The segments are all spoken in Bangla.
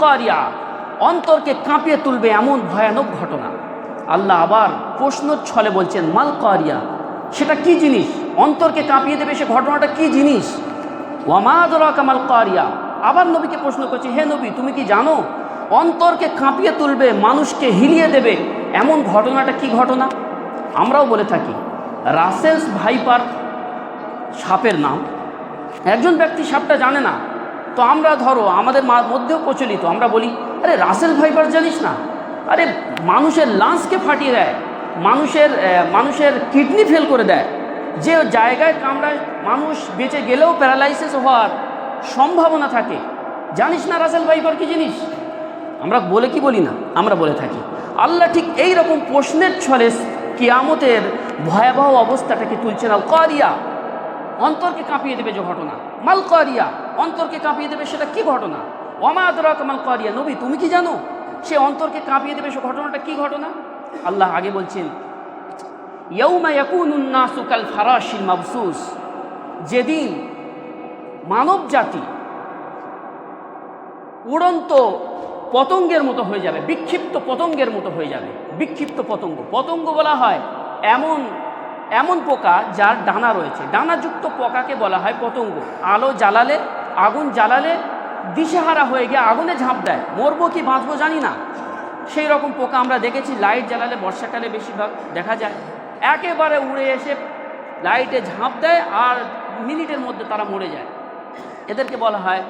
কারিয়া অন্তরকে কাঁপিয়ে তুলবে এমন ভয়ানক ঘটনা। আল্লাহ আবার প্রশ্নর ছলে বলছেন মাল কারিয়া সেটা কি জিনিস? অন্তরকে কাঁপিয়ে দেবে সে ঘটনাটা কি জিনিস? ওয়ামাদরা কামাল কারিয়া আবার নবীকে প্রশ্ন করছে, হে নবী, তুমি কি জানো? অন্তরকে কাঁপিয়ে তুলবে, মানুষকে হিলিয়ে দেবে, এমন ঘটনাটা কি ঘটনা? আমরাও বলে থাকি, রাসেলস ভাইপার সাপের নাম। একজন ব্যক্তি সাপটা জানে না তো আমরা ধরো, আমাদের মধ্যেও প্রচলিত। আমরা বলি, আরে, রাসেল ভাইপার জানিস না? আরে, মানুষের লাঞ্চকে ফাটিয়ে দেয়, মানুষের মানুষের কিডনি ফেল করে দেয়। যে জায়গায় কামড়ায় মানুষ বেঁচে গেলেও প্যারালাইসিস হওয়ার সম্ভাবনা থাকে। জানিস না রাসেল ভাইপার কি জিনিস? আমরা বলে কি বলি না? আমরা বলে থাকি। আল্লাহ ঠিক এই রকম প্রশ্নের ছলে কিয়ামতের ভয়াবহ অবস্থাটাকে তুলছেন আল কারিয়া অন্তরকে কাঁপিয়ে দেবে যে ঘটনা। মাল কারিয়া অন্তরকে কাঁপিয়ে দেবে সেটা কি ঘটনা? ওমাদরাক মাল কারিয়া, নবী, তুমি কি জানো? সে অন্তরকে কাঁপিয়ে দেবে সে ঘটনাটা কি ঘটনা? আল্লাহ আগে বলছেন মাবসুস। যেদিন মানব জাতি উড়ন্ত পতঙ্গের মতো হয়ে যাবে, বিক্ষিপ্ত পতঙ্গের মতো হয়ে যাবে, বিক্ষিপ্ত পতঙ্গ। পতঙ্গ বলা হয় এমন এমন পোকা যার ডানা রয়েছে। ডানাযুক্ত পোকাকে বলা হয় পতঙ্গ। আলো জ্বালালে আগুন জ্বালালে দিশেহারা হয়ে গিয়ে আগুনে ঝাঁপ দেয়। মরবো কি বাঁচবো জানি না। সেই রকম পোকা আমরা দেখেছি, লাইট জ্বালালে বর্ষাকালে বেশিরভাগ দেখা যায়। একেবারে উড়ে এসে লাইটে ঝাঁপ দেয় আর মিনিটের মধ্যে তারা মরে যায়। এদেরকে বলা হয়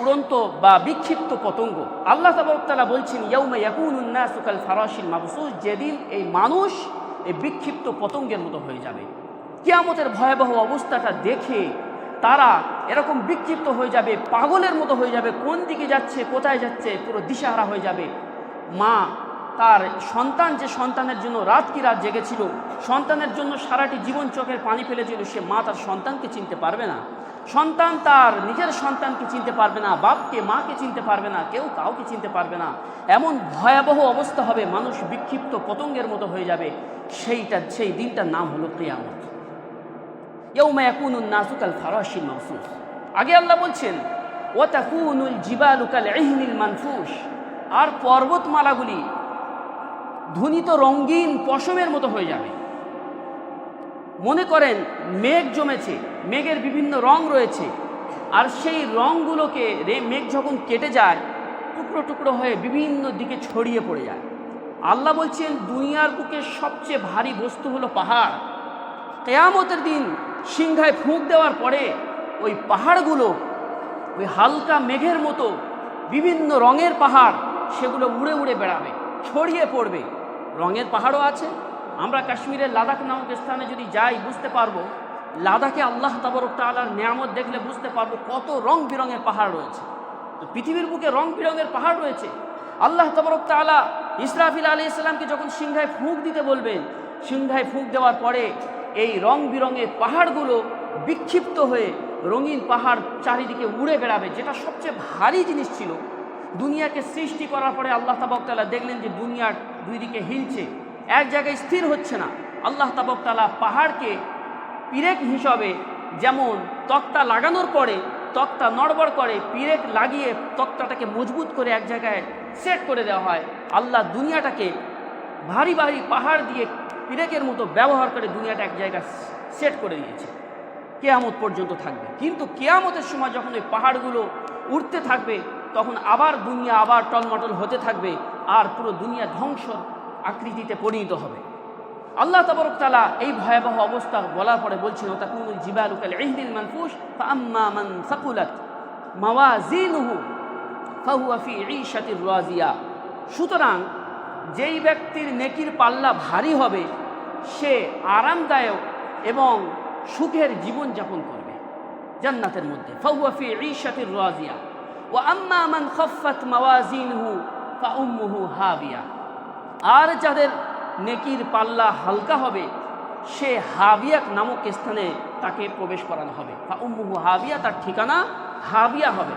উড়ন্ত বা বিক্ষিপ্ত পতঙ্গ। আল্লাহ তালা বলছেন ইয়ৌমা ইয়াকুনুন্না সুকাল ফারাসিল মাবসুস যেদিন এই মানুষ এই বিক্ষিপ্ত পতঙ্গের মতো হয়ে যাবে। কিয়ামতের ভয়াবহ অবস্থাটা দেখে তারা এরকম বিক্ষিপ্ত হয়ে যাবে, পাগলের মতো হয়ে যাবে, কোন দিকে যাচ্ছে, কোথায় যাচ্ছে, পুরো দিশাহারা হয়ে যাবে। মা, তার সন্তান যে সন্তানের জন্য রাত কি রাত জেগেছিল, সন্তানের জন্য সারাটি জীবন চোখের পানি ফেলেছিল, সে মা তার সন্তানকে চিনতে পারবে না। সন্তান তার নিজের সন্তানকে চিনতে পারবে না, বাপকে, মাকে চিনতে পারবে না, কেউ কাউকে চিনতে পারবে না। এমন ভয়াবহ অবস্থা হবে, মানুষ বিক্ষিপ্ত পতঙ্গের মতো হয়ে যাবে। সেইটা, সেই দিনটার নাম হলো কেয়ামত। ইয়ৌমা ইয়াকুনুন নাসু কাল ফারাশিল মাবসুস আগে আল্লাহ বলছেন ওয়া তাকুনুল জিবালু কাল ইহনিল মানফুস আর পর্বতমালাগুলি ধ্বনিত রঙ্গিন পশমের মতো হয়ে যাবে। মনে করেন, মেঘ জমেছে, মেঘের বিভিন্ন রং রয়েছে, আর সেই রঙগুলোকে রে, মেঘ যখন কেটে যায়, টুকরো টুকরো হয়ে বিভিন্ন দিকে ছড়িয়ে পড়ে যায়। আল্লাহ বলছেন, দুনিয়ার বুকে সবচেয়ে ভারী বস্তু হলো পাহাড়। কেয়ামতের দিন সিংহায় ফুঁক দেওয়ার পরে ওই পাহাড়গুলো, ওই হালকা মেঘের মতো বিভিন্ন রঙের পাহাড়, সেগুলো উড়ে উড়ে বেড়াবে, ছড়িয়ে পড়বে। রঙের পাহাড়ও আছে। আমরা কাশ্মীরের লাদাখ নামক স্থানে যদি যাই, বুঝতে পারব, লাদাখে আল্লাহ তাবরক তালার নিয়ামত দেখলে বুঝতে পারব কত রং বিরঙের পাহাড় রয়েছে। তো পৃথিবীর বুকে রং বিরঙের পাহাড় রয়েছে। আল্লাহ তবরক তালা ইসরাফিল আলী ইসলামকে যখন সিংহায় ফুঁক দিতে বলবেন, সিংহায় ফুঁক দেওয়ার পরে এই রং বিরঙের পাহাড়গুলো বিক্ষিপ্ত হয়ে রঙিন পাহাড় চারিদিকে উড়ে বেড়াবে, যেটা সবচেয়ে ভারী জিনিস ছিল। দুনিয়াকে সৃষ্টি করার পরে আল্লাহ তাবকতালা দেখলেন যে দুনিয়ার দুই দিকে হিলছে। এক জায়গায় স্থির হচ্ছে না। আল্লাহ তাবকতালা পাহাড়কে পিরেক হিসাবে যেমন তক্তা লাগানোর পরে তক্তা নড়বড় করে, পিরেক লাগিয়ে তক্তাটাকে মজবুত করে এক জায়গায় সেট করে দেওয়া হয়। আল্লাহ দুনিয়াটাকে ভারী ভারী পাহাড় দিয়ে পিরেকের মতো ব্যবহার করে দুনিয়াটা এক জায়গায় সেট করে দিয়েছে। কেয়ামত পর্যন্ত থাকবে। কিন্তু কেয়ামতের সময় যখন ওই পাহাড়গুলো উঠতে থাকবে, তখন আবার দুনিয়া আবার টলমটল হতে থাকবে আর পুরো দুনিয়া ধ্বংস আকৃতিতে পরিণত হবে। আল্লাহ তালা এই ভয়াবহ অবস্থা বলার পরে বলছেন ও তাকুনুল জিবালুকাল মানফুস ফাআম্মা মান সাকুলাত মাওয়াজিনুহু ফাহুয়া ফি ঈশাতির রাজিয়া। সুতরাং যেই ব্যক্তির নেকির পাল্লা ভারী হবে, সে আরামদায়ক এবং সুখের জীবন যাপন করবে। জান্নাতের মধ্যে। ফাহুয়া ফি ঈশাতির রাজিয়া। ওয়া আম্মা মান খাফফাত মাওয়াজিনহু ফাউম্মুহু হাবিয়া। আর যাদের নেকির পাল্লা হালকা হবে, সে হাবিয়াক নামক স্থানে তাকে প্রবেশ করানো হবে। বা উম্মুহু হাবিয়া, তার ঠিকানা হাবিয়া হবে।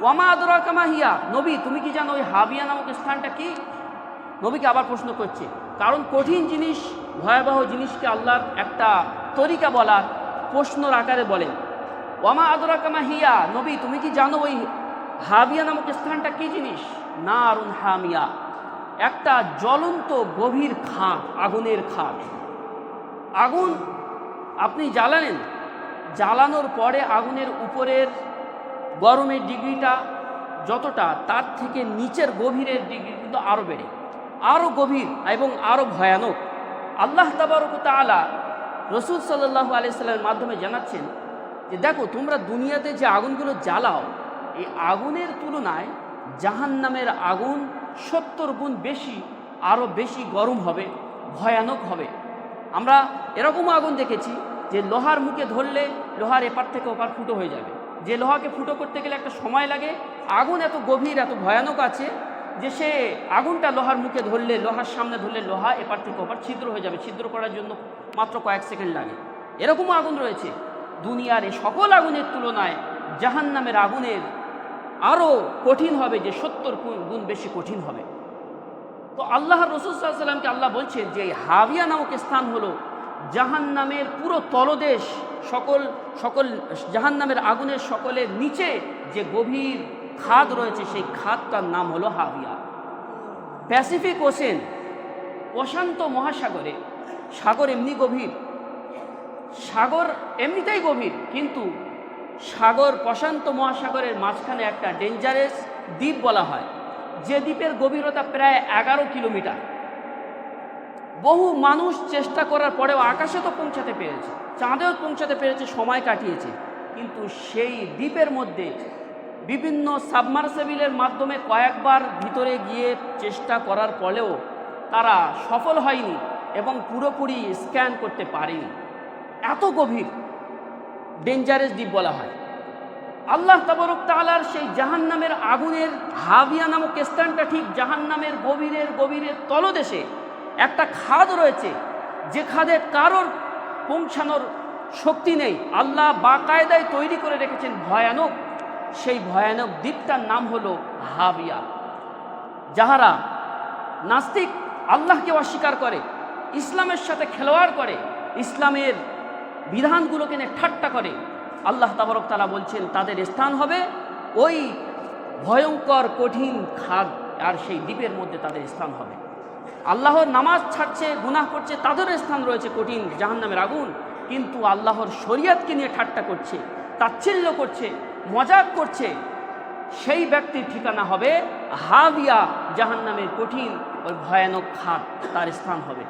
ওয়ামা আদরা কামাহিয়া নবী, তুমি কি জানো ওই হাবিয়া নামক স্থানটা কি? নবীকে আবার প্রশ্ন করছে, কারণ কঠিন জিনিস, ভয়াবহ জিনিসকে আল্লাহর একটা তরিকা বলার প্রশ্নর আকারে বলেন। ওয়ামা আদরা কামা হিয়া, নবী তুমি কি জানো ওই হাবিয়া নামক স্থানটা কি জিনিস? না আরুন হামিয়া, একটা জ্বলন্ত গভীর খাদ, আগুনের খাদ। আগুন আপনি জ্বালালেন, জ্বালানোর পরে আগুনের উপরের গরমের ডিগ্রিটা যতটা, তার থেকে নিচের গভীরের ডিগ্রি কিন্তু আরও বেড়ে। আরও গভীর এবং আরও ভয়ানক। আল্লাহ তাবারক তালা রসুল সাল্লাহ আলিয়াল্লামের মাধ্যমে জানাচ্ছেন যে, দেখো, তোমরা দুনিয়াতে যে আগুনগুলো জ্বালাও, এই আগুনের তুলনায় জাহান্নামের আগুন সত্তর গুণ বেশি আরও বেশি গরম হবে, ভয়ানক হবে। আমরা এরকমও আগুন দেখেছি যে, লোহার মুখে ধরলে লোহার এপার থেকে ওপার ফুটো হয়ে যাবে। যে লোহাকে ফুটো করতে গেলে একটা সময় লাগে, আগুন এত গভীর, এত ভয়ানক আছে যে সে আগুনটা লোহার মুখে ধরলে, লোহার সামনে ধরলে লোহা এপার থেকে ওপার ছিদ্র হয়ে যাবে। ছিদ্র করার জন্য মাত্র কয়েক সেকেন্ড লাগে। এরকমও আগুন রয়েছে। দুনিয়ার এই সকল আগুনের তুলনায় জাহান্নামের আগুনের আরও কঠিন হবে যে সত্তর গুণ বেশি কঠিন হবে। তো আল্লাহ রসুলামকে আল্লাহ বলছেন যে এই হাবিয়া নামক স্থান হলো জাহান্নামের পুরো তলদেশ, সকল সকল জাহান্নামের আগুনের সকলের নিচে যে গভীর খাদ রয়েছে, সেই খাদটার নাম হলো হাবিয়া। প্যাসিফিক ওশেন প্রশান্ত মহাসাগরে, সাগর এমনি গভীর। সাগর এমনিতেই গভীর, কিন্তু সাগর প্রশান্ত মহাসাগরের মাঝখানে একটা ডেঞ্জারাস দ্বীপ বলা হয়। যে দ্বীপের গভীরতা প্রায় এগারো কিলোমিটার। বহু মানুষ চেষ্টা করার পরেও আকাশে তো পৌঁছাতে পেরেছে, চাঁদেও পৌঁছাতে পেরেছে, সময় কাটিয়েছে। কিন্তু সেই দ্বীপের মধ্যে বিভিন্ন সাবমার্সেবিলের মাধ্যমে কয়েকবার ভিতরে গিয়ে চেষ্টা করার পরেও তারা সফল হয়নি এবং পুরোপুরি স্ক্যান করতে পারেনি। এত গভীর ডেঞ্জারাস দ্বীপ বলা হয়। আল্লাহ তাবরক তালার সেই জাহান্নামের আগুনের হাবিয়া নামক স্থানটা ঠিক জাহান্নামের গভীরের গভীরের তলদেশে একটা খাদ রয়েছে। যে খাদে কারোর পৌঁছানোর শক্তি নেই। আল্লাহ বাকায়দায় তৈরি করে রেখেছেন ভয়ানক সেই ভয়ানক দ্বীপটার নাম হলো হাবিয়া, যাহারা নাস্তিক আল্লাহকে অস্বীকার করে, ইসলামের সাথে খেলোয়াড় করে, ইসলামের বিধানগুলোকে নিয়ে ঠাট্টা করে, আল্লাহ তাবরক তালা বলছেন, তাদের স্থান হবে ওই ভয়ঙ্কর, কঠিন খাদ, আর সেই দ্বীপের মধ্যে তাদের স্থান হবে। আল্লাহর নামাজ ছাড়ছে, গুনাহ করছে তাদেরও স্থান রয়েছে কঠিন, জাহান্নামের আগুন, কিন্তু আল্লাহর শরিয়াতকে নিয়ে ঠাট্টা করছে, তাচ্ছিল্য করছে মজাক করছে। সেই ব্যক্তির ঠিকানা হবে হাবিয়া জাহান্নামের কঠিন ওই ভয়ানক খাদ তার স্থান হবে।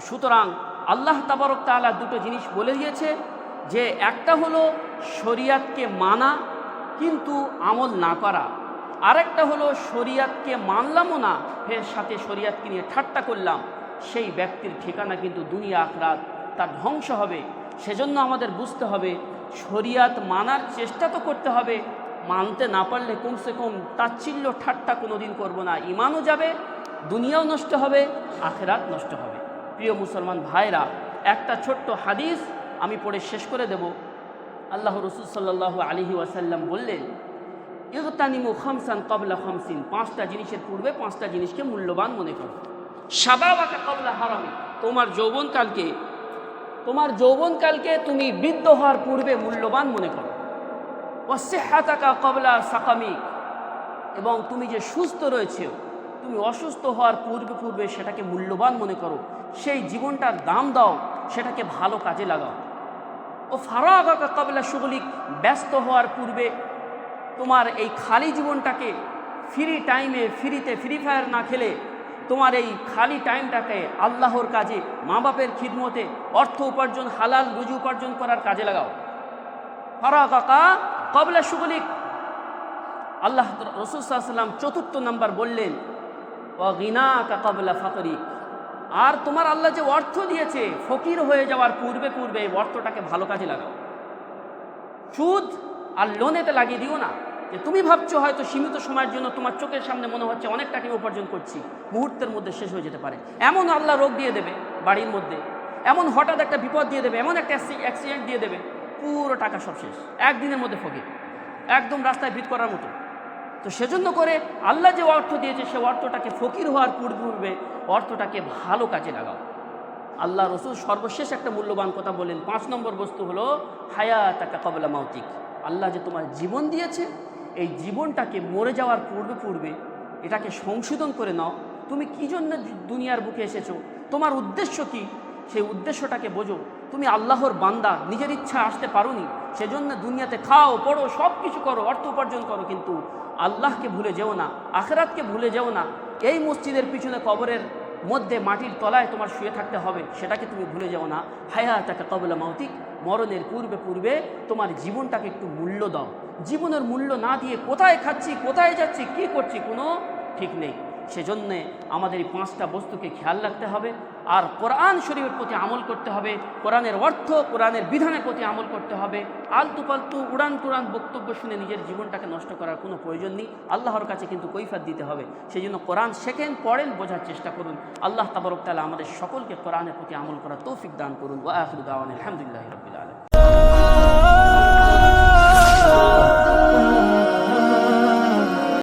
সুতরাং আল্লাহ তাবারক তাআলা দুটো জিনিস বলে দিয়েছে যে, একটা হলো শরিয়াতকে মানা কিন্তু আমল না করা। আরেকটা হলো শরিয়াতকে মানলামও না, ফের সাথে শরিয়াতকে নিয়ে ঠাট্টা করলাম। সেই ব্যক্তির ঠিকানা কিন্তু দুনিয়া আখরাত, তার ধ্বংস হবে। সেজন্য আমাদের বুঝতে হবে শরিয়াত মানার চেষ্টা তো করতে হবে। মানতে না পারলে কমসে কম তাচ্ছিল্য ঠাট্টা কোনো দিন করব না। ইমানও যাবে, দুনিয়াও নষ্ট হবে, আখেরাত নষ্ট হবে। প্রিয় মুসলমান ভাইরা, একটা ছোট্ট হাদিস আমি পড়ে শেষ করে দেব। আল্লাহ রসুল সাল্লাহ আলহি ওয়াসাল্লাম বললেন, ইগতানিমু খামসান কবলা খামসিন। পাঁচটা জিনিসের পূর্বে পাঁচটা জিনিসকে মূল্যবান মনে করো। সাবাবাকা কবলা হারামি। তোমার যৌবনকালকে তোমার যৌবনকালকে তুমি বৃদ্ধ হওয়ার পূর্বে মূল্যবান মনে করো। অসেহাতাকা কবলা সাকামি। এবং তুমি যে সুস্থ রয়েছে, তুমি অসুস্থ হওয়ার পূর্বে পূর্বে সেটাকে মূল্যবান মনে করো। সেই জীবনটার দাম দাও, সেটাকে ভালো কাজে লাগাও। ও ফারাগাকা কবলা সুগলিক ব্যস্ত হওয়ার পূর্বে তোমার এই খালি জীবনটাকে ফ্রি টাইমে ফ্রিতে ফ্রি ফায়ার না খেলে তোমার এই খালি টাইমটাকে আল্লাহর কাজে মা বাপের খিদমতে, অর্থ উপার্জন, হালাল রুজি উপার্জন করার কাজে লাগাও। ফারা কাকা কবলা সুগলিক আল্লাহ রসুল সাল্লাম চতুর্থ নাম্বার বললেন ও গিনা কাকাবলা ফাকরি আর তোমার আল্লাহ যে অর্থ দিয়েছে, ফকির হয়ে যাওয়ার পূর্বে পূর্বে অর্থটাকে ভালো কাজে লাগাও। সুদ আর লোনেতে লাগিয়ে দিও না। যে তুমি ভাবছ হয়তো সীমিত সময়ের জন্য তোমার চোখের সামনে মনে হচ্ছে অনেক টাকা উপার্জন করছি, মুহূর্তের মধ্যে শেষ হয়ে যেতে পারে। এমন আল্লাহ রোগ দিয়ে দেবে বাড়ির মধ্যে, এমন হঠাৎ একটা বিপদ দিয়ে দেবে, এমন একটা অ্যাক্সিডেন্ট দিয়ে দেবে, পুরো টাকা সব শেষ, একদিনের মধ্যে ফকির একদম রাস্তায় ভিত করার মতো। তো সেজন্য করে আল্লাহ যে অর্থ দিয়েছে, সে অর্থটাকে ফকির হওয়ার পূর্বে অর্থটাকে ভালো কাজে লাগাও। আল্লাহ রসুল সর্বশেষ একটা মূল্যবান কথা বলেন, পাঁচ নম্বর বস্তু হলো হায়া টাকা কবলা মাউতিক। আল্লাহ যে তোমার জীবন দিয়েছে এই জীবনটাকে মরে যাওয়ার পূর্বে পূর্বে এটাকে সংশোধন করে নাও। তুমি কী জন্য দুনিয়ার বুকে এসেছ? তোমার উদ্দেশ্য কি? সেই উদ্দেশ্যটাকে বোঝো। তুমি আল্লাহর বান্দা, নিজের ইচ্ছা আসতে পারোনি। সেজন্য দুনিয়াতে খাও, পড়ো সব কিছু করো, অর্থ উপার্জন করো, কিন্তু আল্লাহকে ভুলে যেও না, আখেরাতকে ভুলে যেও না। এই মসজিদের পিছনে কবরের মধ্যে মাটির তলায় তোমার শুয়ে থাকতে হবে, সেটাকে তুমি ভুলে যাও না। হায়া তাকে কবলা মাউতিক, মরণের পূর্বে পূর্বে তোমার জীবনটাকে একটু মূল্য দাও। জীবনের মূল্য না দিয়ে কোথায় খাচ্ছি, কোথায় যাচ্ছি, কি করছি কোনো ঠিক নেই। সেজন্যে আমাদের এই পাঁচটা বস্তুকে খেয়াল রাখতে হবে। আর কোরআন শরীফের প্রতি আমল করতে হবে, কোরআনের অর্থ, কোরআনের বিধানের প্রতি আমল করতে হবে। আলতু পালতু উড়ান তুড়ান বক্তব্য শুনে নিজের জীবনটাকে নষ্ট করার কোনো প্রয়োজন নেই। আল্লাহর কাছে কিন্তু কৈফাত দিতে হবে। সেই জন্য কোরআন শেখেন, পড়েন, বোঝার চেষ্টা করুন। আল্লাহ তাবরক তালা আমাদের সকলকে কোরআনের প্রতি আমল করার তৌফিক দান করুন। ওয়া আখিরু দাওয়ান আলহামদুলিল্লাহ রবিল আলম